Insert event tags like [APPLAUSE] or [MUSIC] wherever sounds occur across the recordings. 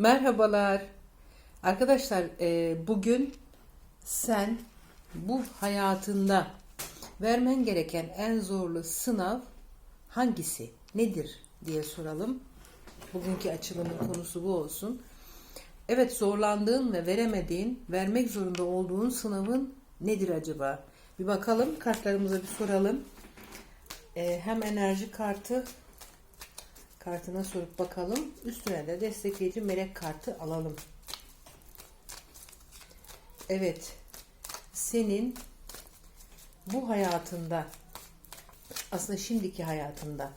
Merhabalar. Arkadaşlar e, bugün sen bu hayatında vermen gereken en zorlu sınav hangisi? Nedir diye soralım. Bugünkü açılımın konusu bu olsun. Evet zorlandığın ve veremediğin, vermek zorunda olduğun sınavın nedir acaba? Bir bakalım kartlarımıza bir soralım. E, hem enerji kartı kartına sorup bakalım. Üstüne de destekleyici melek kartı alalım. Evet. Senin bu hayatında aslında şimdiki hayatında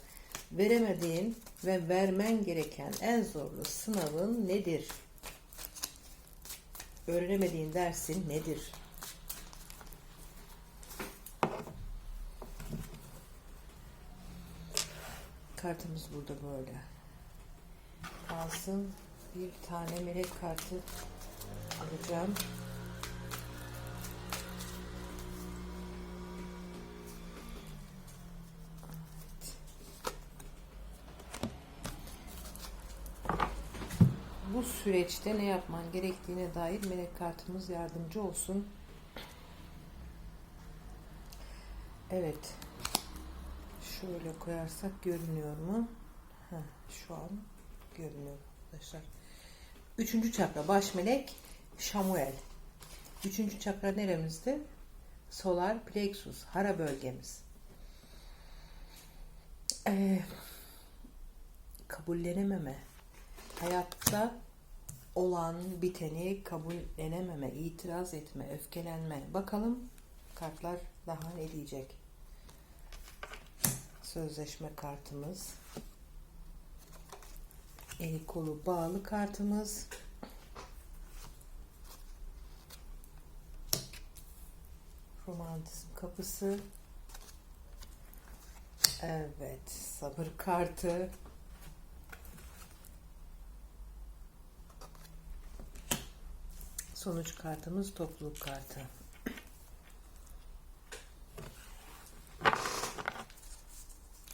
veremediğin ve vermen gereken en zorlu sınavın nedir? Öğrenemediğin dersin nedir? Kartımız burada böyle. Kalsın bir tane melek kartı alacağım. Bu süreçte ne yapman gerektiğine dair melek kartımız yardımcı olsun. Evet. Şöyle koyarsak görünüyor mu? Heh, şu an görünüyor arkadaşlar. Üçüncü çakra baş melek Şamuel. Üçüncü çakra neremizde? Solar plexus, hara bölgemiz. Ee, kabullenememe, hayatta olan biteni kabullenememe, itiraz etme, öfkelenme. Bakalım kartlar daha ne diyecek? Sözleşme kartımız. Eli kolu bağlı kartımız. Romantizm kapısı. Evet, sabır kartı. Sonuç kartımız topluluk kartı.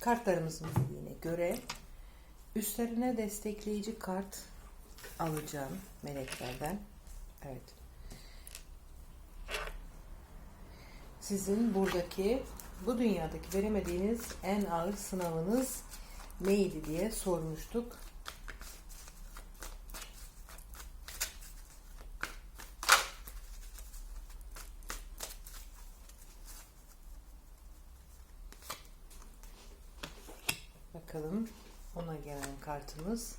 Kartlarımızın bildiğine göre üstlerine destekleyici kart alacağım meleklerden. Evet. Sizin buradaki bu dünyadaki veremediğiniz en ağır sınavınız neydi diye sormuştuk. Bakalım ona gelen kartımız.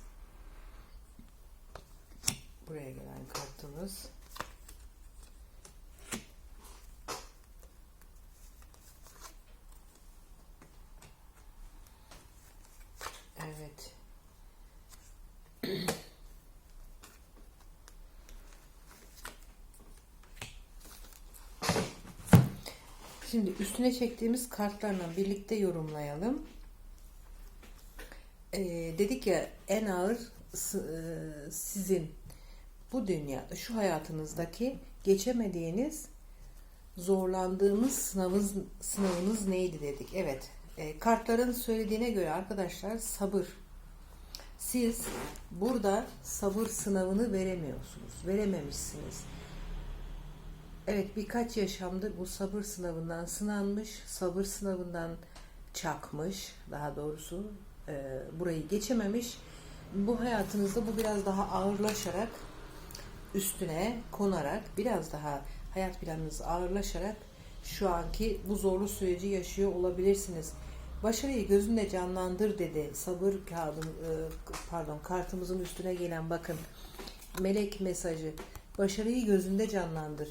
Buraya gelen kartımız. Evet. Şimdi üstüne çektiğimiz kartlarla birlikte yorumlayalım. Ee, dedik ya en ağır e, sizin bu dünyada şu hayatınızdaki geçemediğiniz zorlandığınız sınavınız, sınavınız neydi dedik. Evet e, kartların söylediğine göre arkadaşlar sabır. Siz burada sabır sınavını veremiyorsunuz. Verememişsiniz. Evet birkaç yaşamdır bu sabır sınavından sınanmış, sabır sınavından çakmış daha doğrusu e, burayı geçememiş. Bu hayatınızda bu biraz daha ağırlaşarak üstüne konarak biraz daha hayat planınız ağırlaşarak şu anki bu zorlu süreci yaşıyor olabilirsiniz. Başarıyı gözünde canlandır dedi. Sabır kağıdım e, pardon kartımızın üstüne gelen bakın melek mesajı. Başarıyı gözünde canlandır.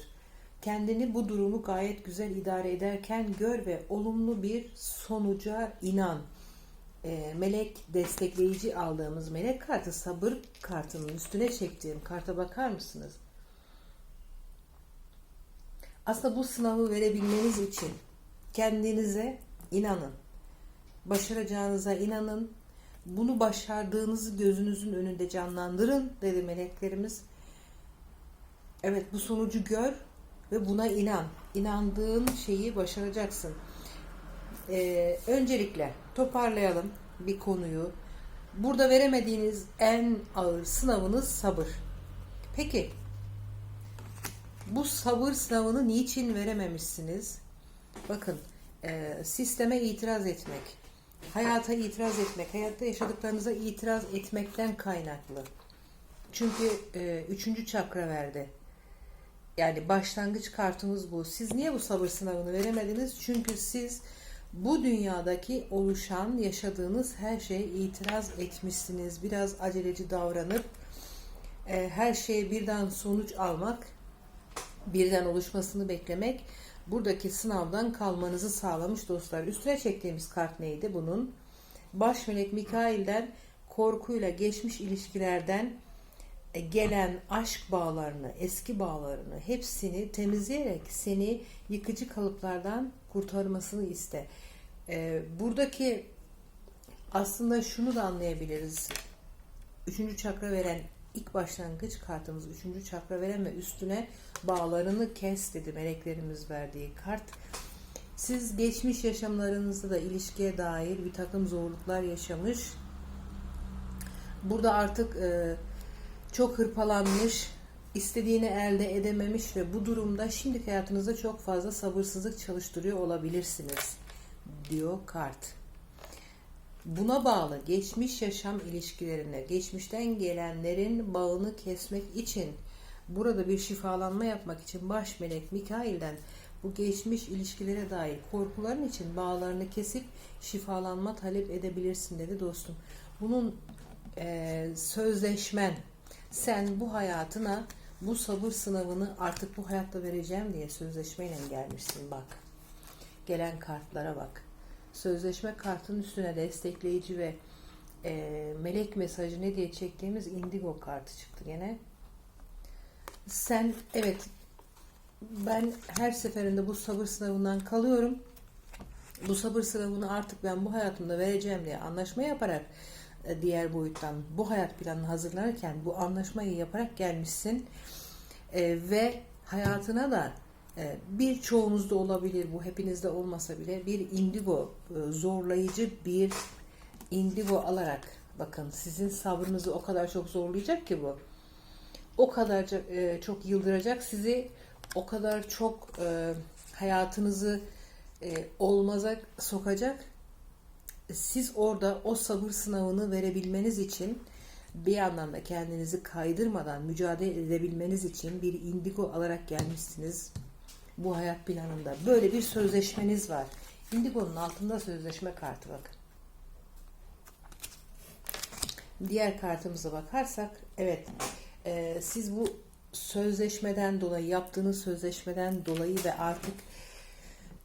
Kendini bu durumu gayet güzel idare ederken gör ve olumlu bir sonuca inan. E, melek destekleyici aldığımız melek kartı sabır kartının üstüne çektiğim karta bakar mısınız? Aslında bu sınavı verebilmeniz için kendinize inanın. Başaracağınıza inanın. Bunu başardığınızı gözünüzün önünde canlandırın dedi meleklerimiz. Evet bu sonucu gör ve buna inan. İnandığın şeyi başaracaksın. Ee, öncelikle toparlayalım bir konuyu. Burada veremediğiniz en ağır sınavınız sabır. Peki bu sabır sınavını niçin verememişsiniz? Bakın e, sisteme itiraz etmek, hayata itiraz etmek, hayatta yaşadıklarınıza itiraz etmekten kaynaklı. Çünkü e, üçüncü çakra verdi. Yani başlangıç kartımız bu. Siz niye bu sabır sınavını veremediniz? Çünkü siz bu dünyadaki oluşan, yaşadığınız her şeye itiraz etmişsiniz. Biraz aceleci davranıp e, her şeye birden sonuç almak, birden oluşmasını beklemek buradaki sınavdan kalmanızı sağlamış dostlar. Üstüne çektiğimiz kart neydi bunun? Baş melek Mikail'den korkuyla geçmiş ilişkilerden e, gelen aşk bağlarını, eski bağlarını hepsini temizleyerek seni yıkıcı kalıplardan kurtarmasını iste. Ee, buradaki aslında şunu da anlayabiliriz. Üçüncü çakra veren ilk başlangıç kartımız üçüncü çakra veren ve üstüne bağlarını kes dedi meleklerimiz verdiği kart. Siz geçmiş yaşamlarınızda da ilişkiye dair bir takım zorluklar yaşamış. Burada artık e, çok hırpalanmış, istediğini elde edememiş ve bu durumda şimdiki hayatınızda çok fazla sabırsızlık çalıştırıyor olabilirsiniz diyor kart. Buna bağlı geçmiş yaşam ilişkilerine, geçmişten gelenlerin bağını kesmek için burada bir şifalanma yapmak için baş melek Mikail'den bu geçmiş ilişkilere dair korkuların için bağlarını kesip şifalanma talep edebilirsin dedi dostum. Bunun e, sözleşmen sen bu hayatına bu sabır sınavını artık bu hayatta vereceğim diye sözleşmeyle gelmişsin bak. Gelen kartlara bak. Sözleşme kartının üstüne destekleyici ve e, melek mesajı ne diye çektiğimiz indigo kartı çıktı gene. Sen evet ben her seferinde bu sabır sınavından kalıyorum. Bu sabır sınavını artık ben bu hayatımda vereceğim diye anlaşma yaparak diğer boyuttan bu hayat planını hazırlarken bu anlaşmayı yaparak gelmişsin. E, ve hayatına da e, birçoğunuzda olabilir bu hepinizde olmasa bile bir indigo e, zorlayıcı bir indigo alarak bakın sizin sabrınızı o kadar çok zorlayacak ki bu. O kadar e, çok yıldıracak sizi o kadar çok e, hayatınızı e, olmaza sokacak siz orada o sabır sınavını verebilmeniz için bir yandan da kendinizi kaydırmadan mücadele edebilmeniz için bir indigo alarak gelmişsiniz bu hayat planında. Böyle bir sözleşmeniz var. Indigo'nun altında sözleşme kartı bakın. Diğer kartımıza bakarsak evet e, siz bu sözleşmeden dolayı yaptığınız sözleşmeden dolayı ve artık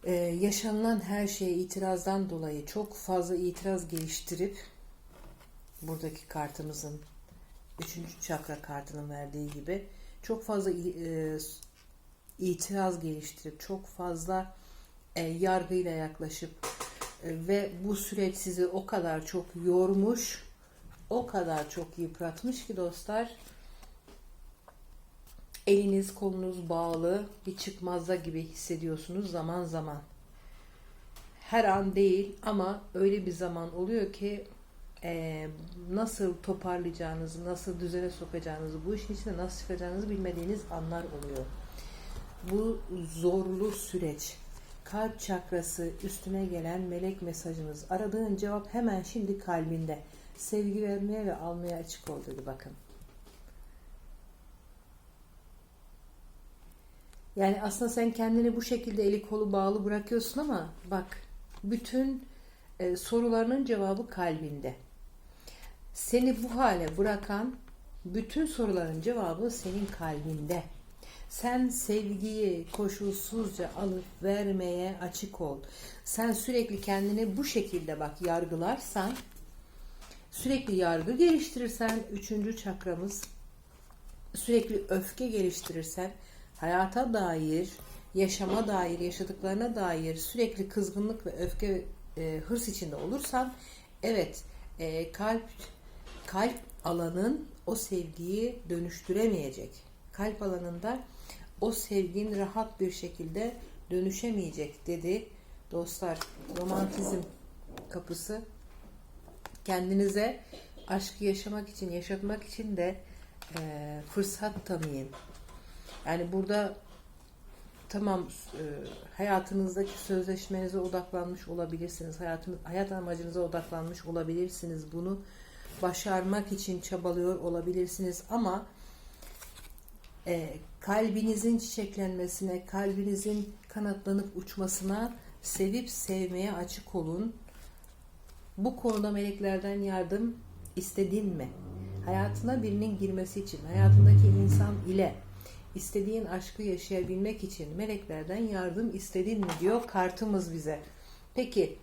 e, yaşanılan her şeye itirazdan dolayı çok fazla itiraz geliştirip buradaki kartımızın üçüncü çakra kartının verdiği gibi çok fazla e, itiraz geliştirip çok fazla e, yargıyla yaklaşıp e, ve bu süreç sizi o kadar çok yormuş, o kadar çok yıpratmış ki dostlar eliniz kolunuz bağlı bir çıkmazda gibi hissediyorsunuz zaman zaman. Her an değil ama öyle bir zaman oluyor ki e, nasıl toparlayacağınızı, nasıl düzene sokacağınızı, bu işin içinde nasıl çıkacağınızı bilmediğiniz anlar oluyor. Bu zorlu süreç, kalp çakrası üstüne gelen melek mesajınız, aradığın cevap hemen şimdi kalbinde. Sevgi vermeye ve almaya açık ol dedi bakın. Yani aslında sen kendini bu şekilde eli kolu bağlı bırakıyorsun ama bak bütün e, sorularının cevabı kalbinde. Seni bu hale bırakan bütün soruların cevabı senin kalbinde. Sen sevgiyi koşulsuzca alıp vermeye açık ol. Sen sürekli kendini bu şekilde bak yargılarsan, sürekli yargı geliştirirsen, üçüncü çakramız, sürekli öfke geliştirirsen, hayata dair, yaşama dair, yaşadıklarına dair sürekli kızgınlık ve öfke, e, hırs içinde olursan, evet e, kalp kalp alanın o sevgiyi dönüştüremeyecek. Kalp alanında o sevgin rahat bir şekilde dönüşemeyecek dedi. Dostlar romantizm kapısı kendinize aşkı yaşamak için, yaşatmak için de e, fırsat tanıyın. Yani burada tamam e, hayatınızdaki sözleşmenize odaklanmış olabilirsiniz. Hayatın, hayat amacınıza odaklanmış olabilirsiniz. Bunu başarmak için çabalıyor olabilirsiniz ama e, kalbinizin çiçeklenmesine, kalbinizin kanatlanıp uçmasına sevip sevmeye açık olun. Bu konuda meleklerden yardım istedin mi? Hayatına birinin girmesi için, hayatındaki insan ile istediğin aşkı yaşayabilmek için meleklerden yardım istedin mi diyor kartımız bize. Peki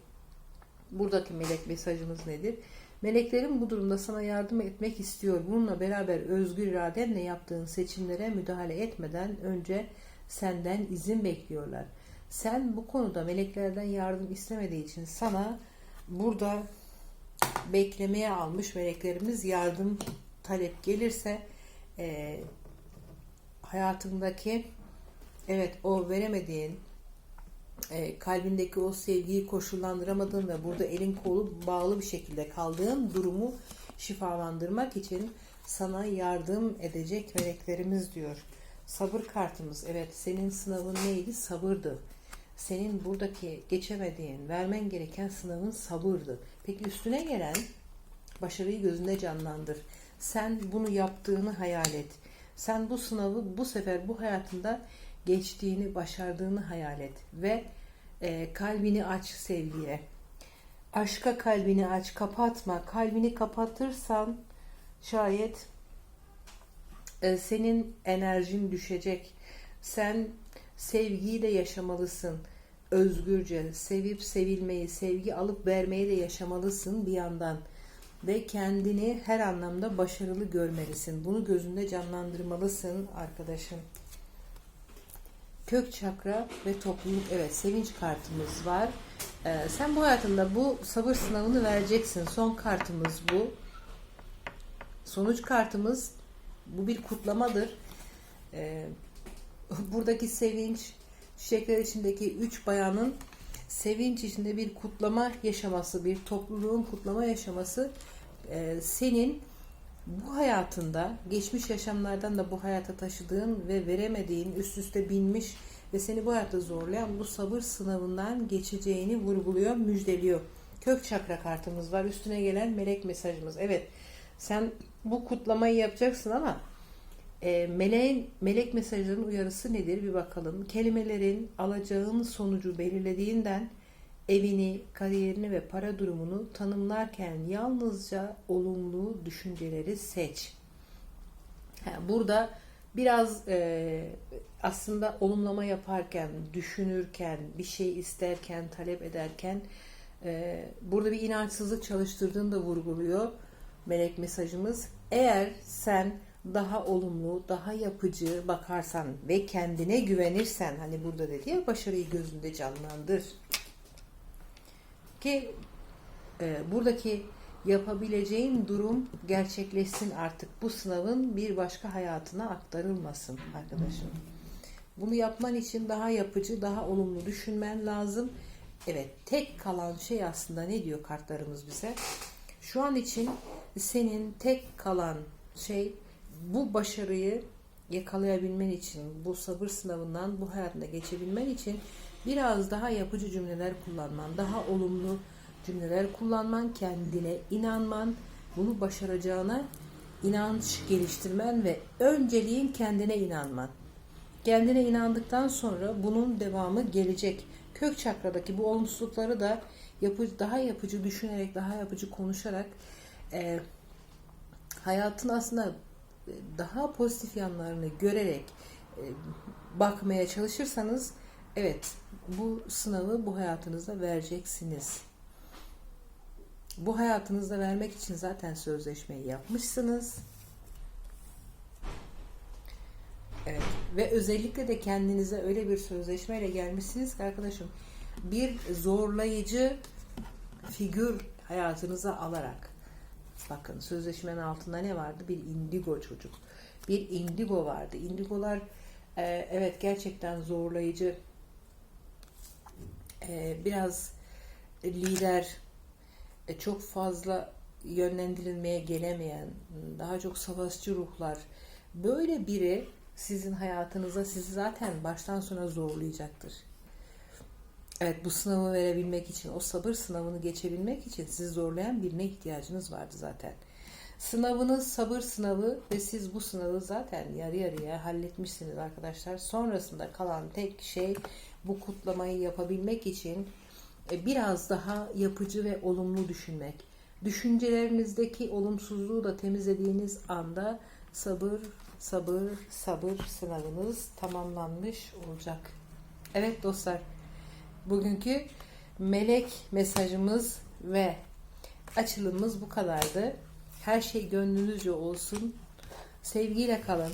buradaki melek mesajımız nedir? Meleklerin bu durumda sana yardım etmek istiyor. Bununla beraber özgür iradenle yaptığın seçimlere müdahale etmeden önce senden izin bekliyorlar. Sen bu konuda meleklerden yardım istemediği için sana burada beklemeye almış meleklerimiz yardım talep gelirse e, hayatındaki evet o veremediğin e, kalbindeki o sevgiyi koşullandıramadığın ve burada elin kolu bağlı bir şekilde kaldığın durumu şifalandırmak için sana yardım edecek meleklerimiz diyor. Sabır kartımız evet senin sınavın neydi? Sabırdı. Senin buradaki geçemediğin, vermen gereken sınavın sabırdı. Peki üstüne gelen başarıyı gözünde canlandır. Sen bunu yaptığını hayal et. Sen bu sınavı bu sefer bu hayatında geçtiğini, başardığını hayal et ve e, kalbini aç sevgiye. Aşka kalbini aç, kapatma. Kalbini kapatırsan şayet e, senin enerjin düşecek. Sen sevgiyi de yaşamalısın. Özgürce sevip sevilmeyi, sevgi alıp vermeyi de yaşamalısın bir yandan ve kendini her anlamda başarılı görmelisin. Bunu gözünde canlandırmalısın arkadaşım. Kök çakra ve topluluk evet sevinç kartımız var. Ee, sen bu hayatında bu sabır sınavını vereceksin. Son kartımız bu. Sonuç kartımız bu bir kutlamadır. Ee, [LAUGHS] buradaki sevinç çiçekler içindeki üç bayanın sevinç içinde bir kutlama yaşaması, bir topluluğun kutlama yaşaması e, senin bu hayatında geçmiş yaşamlardan da bu hayata taşıdığın ve veremediğin üst üste binmiş ve seni bu hayatta zorlayan bu sabır sınavından geçeceğini vurguluyor, müjdeliyor. Kök çakra kartımız var. Üstüne gelen melek mesajımız. Evet sen bu kutlamayı yapacaksın ama e, meleğin, melek mesajlarının uyarısı nedir bir bakalım. Kelimelerin alacağın sonucu belirlediğinden evini, kariyerini ve para durumunu tanımlarken yalnızca olumlu düşünceleri seç. Burada biraz e, aslında olumlama yaparken, düşünürken, bir şey isterken, talep ederken e, burada bir inançsızlık çalıştırdığını da vurguluyor melek mesajımız. Eğer sen daha olumlu, daha yapıcı bakarsan ve kendine güvenirsen hani burada dedi ya başarıyı gözünde canlandır ki e, buradaki yapabileceğin durum gerçekleşsin artık. Bu sınavın bir başka hayatına aktarılmasın arkadaşım. Bunu yapman için daha yapıcı, daha olumlu düşünmen lazım. Evet, tek kalan şey aslında ne diyor kartlarımız bize? Şu an için senin tek kalan şey bu başarıyı yakalayabilmen için, bu sabır sınavından bu hayatında geçebilmen için biraz daha yapıcı cümleler kullanman, daha olumlu cümleler kullanman, kendine inanman, bunu başaracağına inanç geliştirmen ve önceliğin kendine inanman. Kendine inandıktan sonra bunun devamı gelecek. Kök çakradaki bu olumsuzlukları da yapıcı, daha yapıcı düşünerek, daha yapıcı konuşarak e, hayatın aslında daha pozitif yanlarını görerek e, bakmaya çalışırsanız evet bu sınavı bu hayatınızda vereceksiniz. Bu hayatınızda vermek için zaten sözleşmeyi yapmışsınız. Evet. Ve özellikle de kendinize öyle bir sözleşmeyle gelmişsiniz ki arkadaşım bir zorlayıcı figür hayatınıza alarak bakın sözleşmenin altında ne vardı? Bir indigo çocuk. Bir indigo vardı. Indigolar e, evet gerçekten zorlayıcı e, biraz lider e, çok fazla yönlendirilmeye gelemeyen, daha çok savaşçı ruhlar, böyle biri sizin hayatınıza sizi zaten baştan sona zorlayacaktır. Evet bu sınavı verebilmek için, o sabır sınavını geçebilmek için sizi zorlayan birine ihtiyacınız vardı zaten. Sınavınız sabır sınavı ve siz bu sınavı zaten yarı yarıya halletmişsiniz arkadaşlar. Sonrasında kalan tek şey bu kutlamayı yapabilmek için e, biraz daha yapıcı ve olumlu düşünmek. Düşüncelerinizdeki olumsuzluğu da temizlediğiniz anda sabır, sabır, sabır sınavınız tamamlanmış olacak. Evet dostlar, bugünkü melek mesajımız ve açılımımız bu kadardı. Her şey gönlünüzce olsun. Sevgiyle kalın.